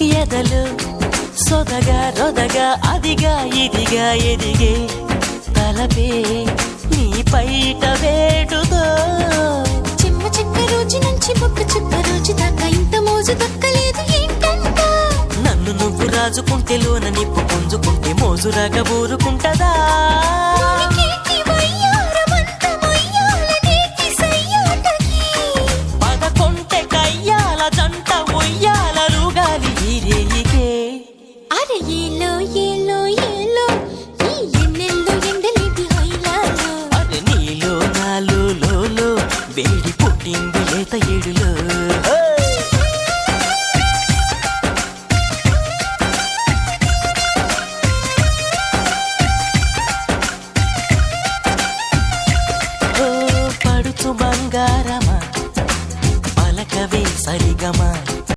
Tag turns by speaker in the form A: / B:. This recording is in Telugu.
A: ఎదలు సొదగా రొదగా అదిగా ఇదిగా ఎదిగే తలపే నీ పైట వేటుతో.
B: చిమ్మ చిక్క రోజు నుంచి బొక్క చిప్ప రోజు దాకా ఇంత మోజు దక్కలేదు ఏంటంట?
A: నన్ను నువ్వు రాజుకుంటే లోన నిప్పు పుంజుకుంటే మోజురాగా ఊరుకుంటదా?
B: దానికి పడుచు బంగారమా పలకవే సరిగమా.